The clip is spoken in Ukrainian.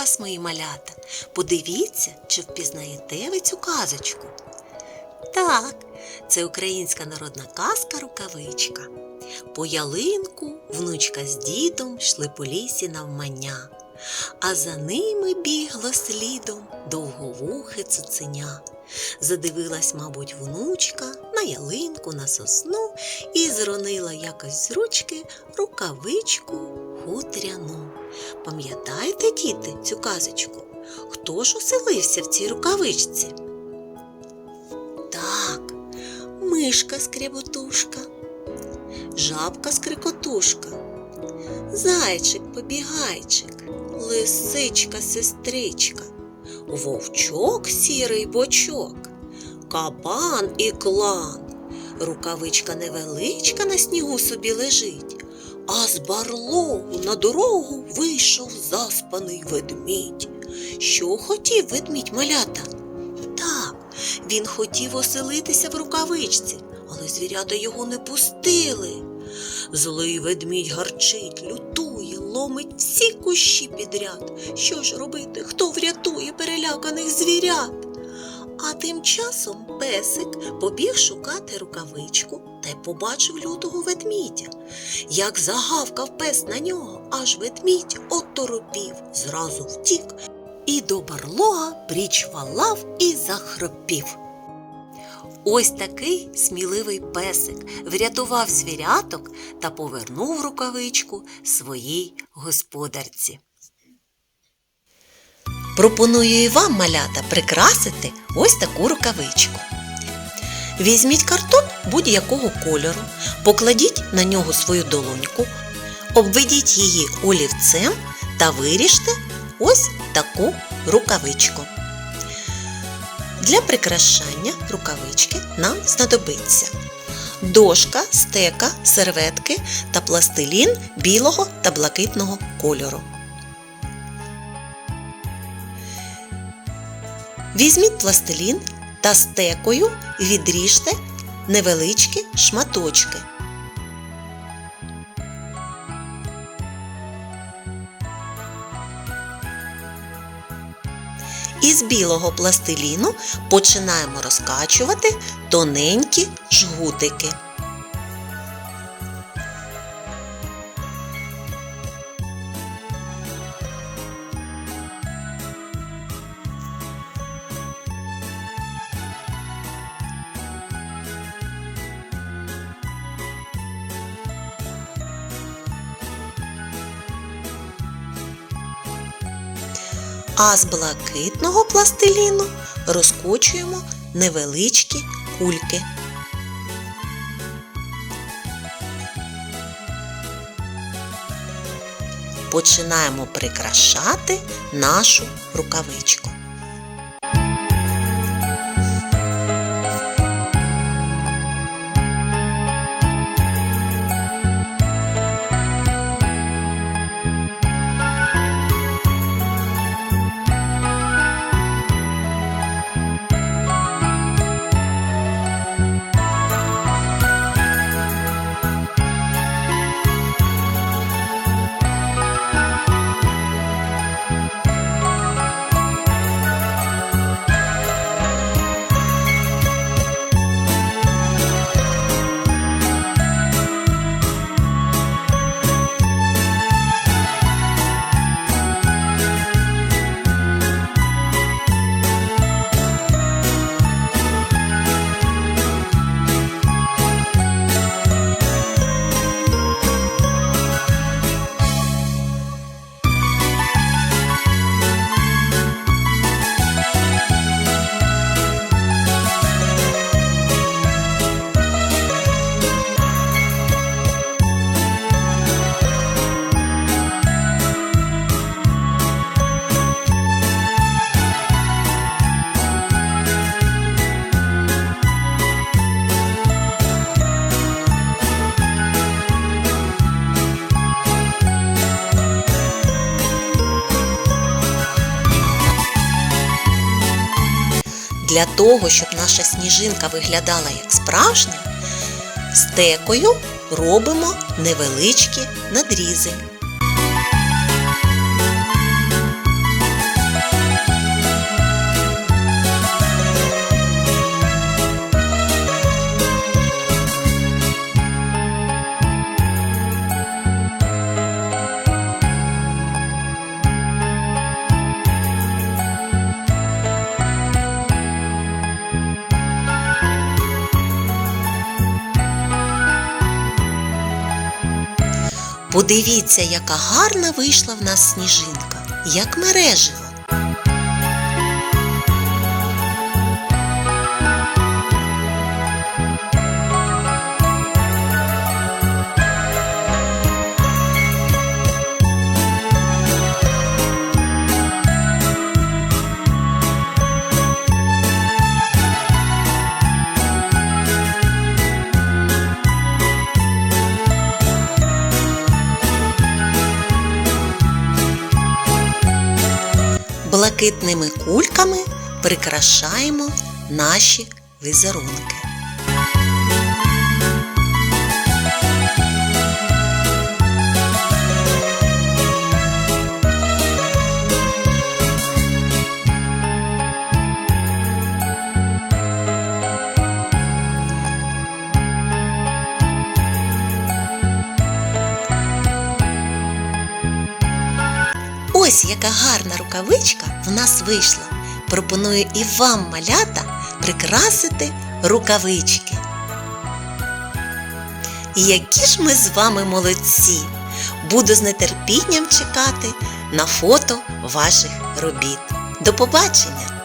вас, мої малята. Подивіться, чи впізнаєте ви цю казочку. Так, це українська народна казка рукавичка. По ялинку внучка з дідом йшли по лісі навмання, а за ними бігло слідом довговухе цуценя. Задивилась, мабуть, внучка на ялинку, на сосну і зронила якось з ручки рукавичку хутряну. Пам'ятаєте, діти, цю казочку? Хто ж оселився в цій рукавичці? Так, мишка скряботушка, жабка скрикотушка, зайчик побігайчик, лисичка сестричка, вовчок сірий бочок, кабан і клан. Рукавичка невеличка на снігу собі лежить, а з барлогу на дорогу вийшов заспаний ведмідь. Що хотів ведмідь малята? Так, він хотів оселитися в рукавичці, але звірята його не пустили. Злий ведмідь гарчить, лютує, ломить всі кущі підряд. Що ж робити? Хто врятує переляканих звірят? А тим часом песик побіг шукати рукавичку та й побачив лютого ведмідя. Як загавкав пес на нього, аж ведмідь оторопів, зразу втік і до барлога причвалав і захропів. Ось такий сміливий песик врятував звіряток та повернув рукавичку своїй господарці. Пропоную і вам, малята, прикрасити ось таку рукавичку. Візьміть картон будь-якого кольору, покладіть на нього свою долоньку, обведіть її олівцем та виріжте ось таку рукавичку. Для прикрашання рукавички нам знадобиться дошка, стека, серветки та пластилін білого та блакитного кольору. Візьміть пластилін та стекою відріжте невеличкі шматочки. Із білого пластиліну починаємо розкачувати тоненькі жгутики. А з блакитного пластиліну розкочуємо невеличкі кульки. Починаємо прикрашати нашу рукавичку. Для того, щоб наша сніжинка виглядала як справжня, стекою робимо невеличкі надрізи. Подивіться, яка гарна вийшла в нас сніжинка, як мереживо. Блакитними кульками прикрашаємо наші візерунки. Яка гарна рукавичка в нас вийшла. Пропоную і вам, малята, прикрасити рукавички. І які ж ми з вами молодці! Буду з нетерпінням чекати на фото ваших робіт. До побачення!